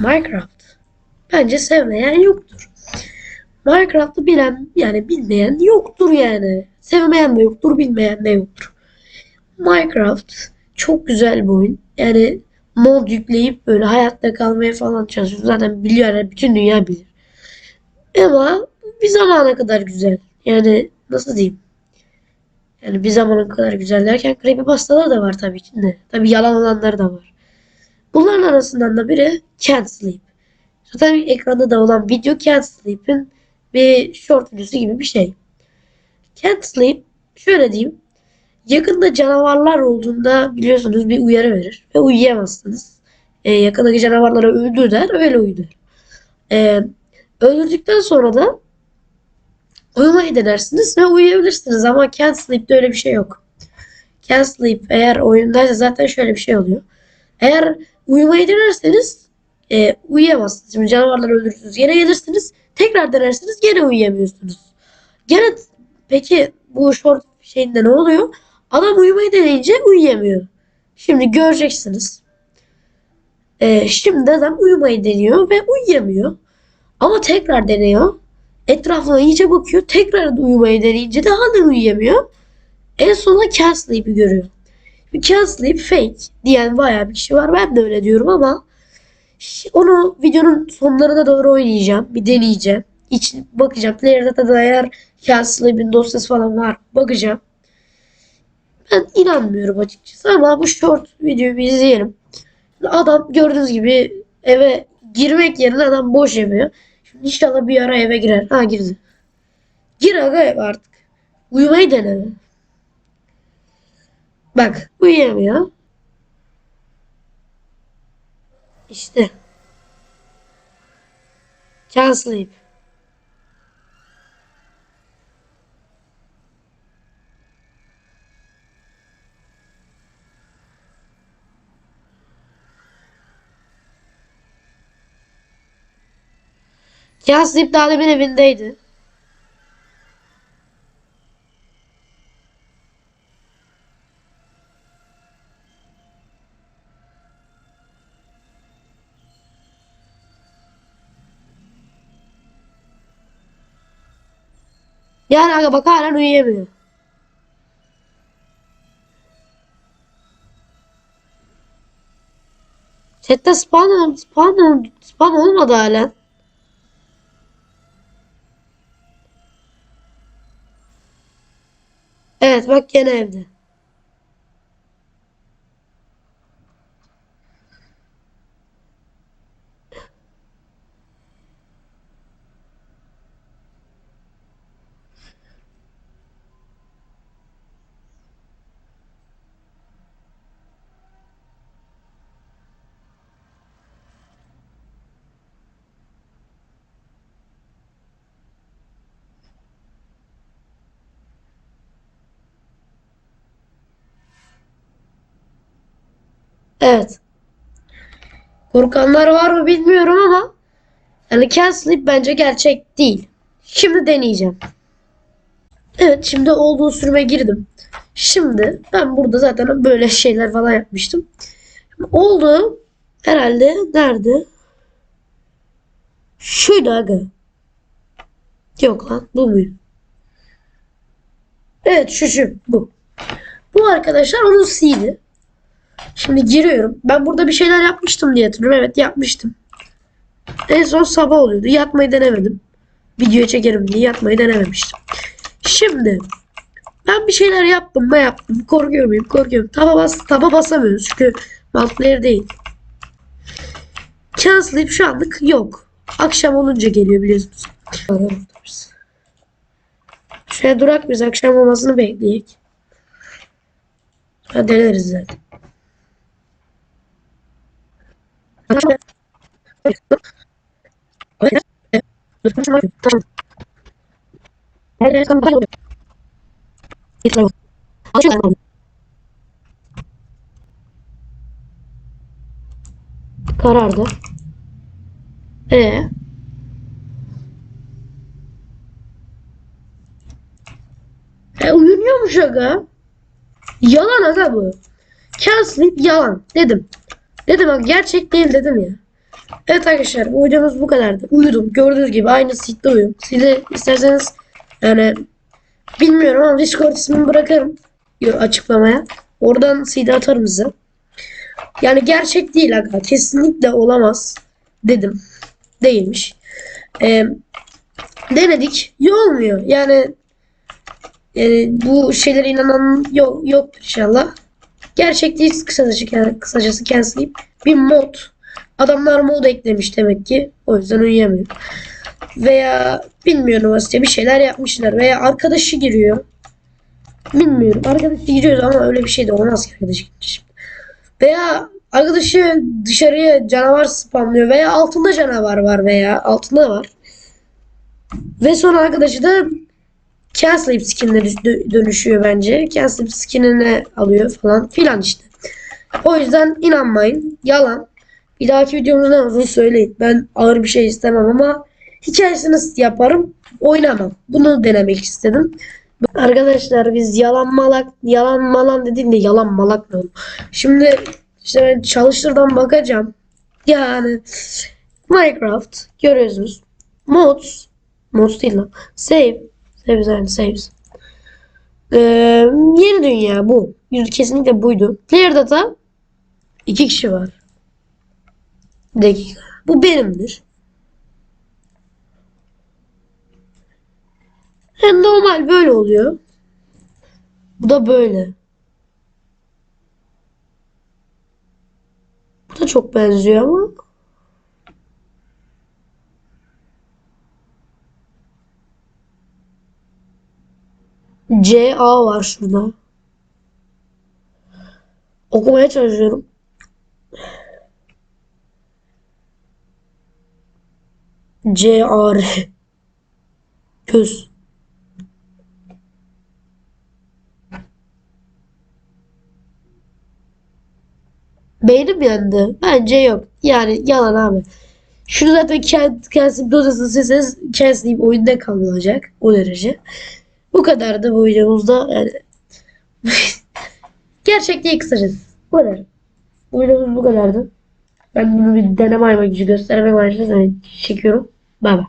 Minecraft. Bence sevmeyen yoktur. Minecraft'ı bilen yani bilmeyen yoktur yani. Sevmeyen de yoktur, bilmeyen de yoktur. Minecraft çok güzel bir oyun. Yani mod yükleyip böyle hayatta kalmaya falan çalışıyor. Zaten biliyor yani bütün dünya bilir. Ama bir zamana kadar güzel. Yani nasıl diyeyim? Yani bir zamana kadar güzel derken creepypastalar da var tabii ki de. Tabii yalan olanları da var. Bunların arasından da biri Can't Sleep. Zaten ekranda da olan video Can't Sleep'in bir short videosu gibi bir şey. Can't Sleep şöyle diyeyim. Yakında canavarlar olduğunda biliyorsunuz bir uyarı verir ve uyuyamazsınız. Ee, yakındaki canavarları öldür der, öyle uyu der. Ee, öldürdükten sonra da uyumayı denersiniz ve uyuyabilirsiniz ama Can't Sleep'te öyle bir şey yok. Can't Sleep eğer oyundaysa zaten şöyle bir şey oluyor. Eğer uyumayı denerseniz e, uyuyamazsınız. Şimdi canavarları öldürürsünüz. Gene gelirsiniz. Tekrar denersiniz. Gene uyuyamıyorsunuz. Gene peki bu short şeyinde ne oluyor? Adam uyumayı deneyince uyuyamıyor. Şimdi göreceksiniz. E, şimdi adam uyumayı deniyor ve uyuyamıyor. Ama tekrar deniyor. Etrafına iyice bakıyor. Tekrar uyumayı deneyince de hala uyuyamıyor. En sonunda Can't Sleep'i görüyor. Sleep fake diyen bayağı bir kişi var. Ben de öyle diyorum ama onu videonun sonlarına doğru oynayacağım. Bir deneyeceğim. İç, bakacağım. Player'da da eğer Can't Sleep'in dosyası falan var. Bakacağım. Ben inanmıyorum açıkçası ama bu short videoyu bir izleyelim. Adam gördüğünüz gibi eve girmek yerine adam boş yapıyor. Şimdi inşallah bir ara eve girer. Ha girdi. Gir aga eve artık. Uyumayı dene. Bak uyuyamıyor. İşte. Can't sleep. Can't sleep daha demin evindeydi. Yani aga bak halen uyuyamıyor. Chatte spawn, spawn, spawn olmadı halen. Evet bak gene evde. Evet. Korkanlar var mı bilmiyorum ama yani Can't Sleep bence gerçek değil. Şimdi deneyeceğim. Evet şimdi olduğu sürüme girdim. Şimdi ben burada zaten böyle şeyler falan yapmıştım. Oldu herhalde nerede? Şuydu aga. Yok lan bu muydu? Evet şu şu bu. Bu arkadaşlar onun C'di. Şimdi giriyorum. Ben burada bir şeyler yapmıştım diye hatırlıyorum. Evet yapmıştım. En son sabah oluyordu. Yatmayı denemedim. Videoya çekerim diye yatmayı denememiştim. Şimdi ben bir şeyler yaptım mı yaptım. Korkuyor muyum? Korkuyorum. Taba, bas, taba basamıyoruz çünkü multiplayer değil. Cancelayıp şu anlık yok. Akşam olunca geliyor biliyorsunuz. Şöyle durak biz akşam olmasını bekleyek. Ha deneriz zaten. Karardı. E E uyunuyormuş aga. Yalan aga bu. Sleep yalan dedim. Dedim bak gerçek değil dedim ya. Evet arkadaşlar bu bu kadardı. Uyudum. Gördüğünüz gibi aynı seed'de uyudum. Siz de isterseniz yani bilmiyorum ama Discord ismini bırakırım açıklamaya. Oradan seed'i atarım size. Yani gerçek değil aga. Kesinlikle olamaz dedim. Değilmiş. Ee, denedik. İyi olmuyor. Yani yani bu şeylere inanan yok, yoktur inşallah. Gerçek değil kısacası, kısacası cancel'layıp bir mod. Adamlar mod eklemiş demek ki. O yüzden uyuyamıyor. Veya bilmiyorum işte bir şeyler yapmışlar. Veya arkadaşı giriyor. Bilmiyorum. Arkadaşı giriyor ama öyle bir şey de olmaz ki arkadaşı şimdi. Veya arkadaşı dışarıya canavar spamlıyor veya altında canavar var veya altında var. Ve sonra arkadaşı da Cancel'layıp skinine dö- dönüşüyor bence. Cancel'layıp skinine alıyor falan filan işte. O yüzden inanmayın. Yalan. Bir dahaki videomuzda olduğunu söyleyin. Ben ağır bir şey istemem ama hikayesini yaparım. Oynamam. Bunu denemek istedim. Arkadaşlar biz yalan malak yalan malan dediğimde yalan malak ne oğlum? Şimdi işte ben çalıştırdan bakacağım. Yani Minecraft görüyorsunuz. Mods mods değil lan. Save Saves yani saves. Ee, yeni dünya bu. Kesinlikle buydu. Player data iki kişi var. Dakika. Bu benimdir. Yani normal böyle oluyor. Bu da böyle. Bu da çok benziyor ama. CA var şurada. Okumaya çalışıyorum. CR Göz. Beynim yandı. Bence yok. Yani yalan abi. Şunu zaten kend, kendisi dosasını silseniz deyip oyunda kalmayacak. O derece. Bu kadardı bu videomuzda. Yani gerçek değil kısacası. Bu kadar. Bu videomuz bu kadardı. Ben bunu bir deneme amacı göstermek amacıyla çekiyorum. Bay bay.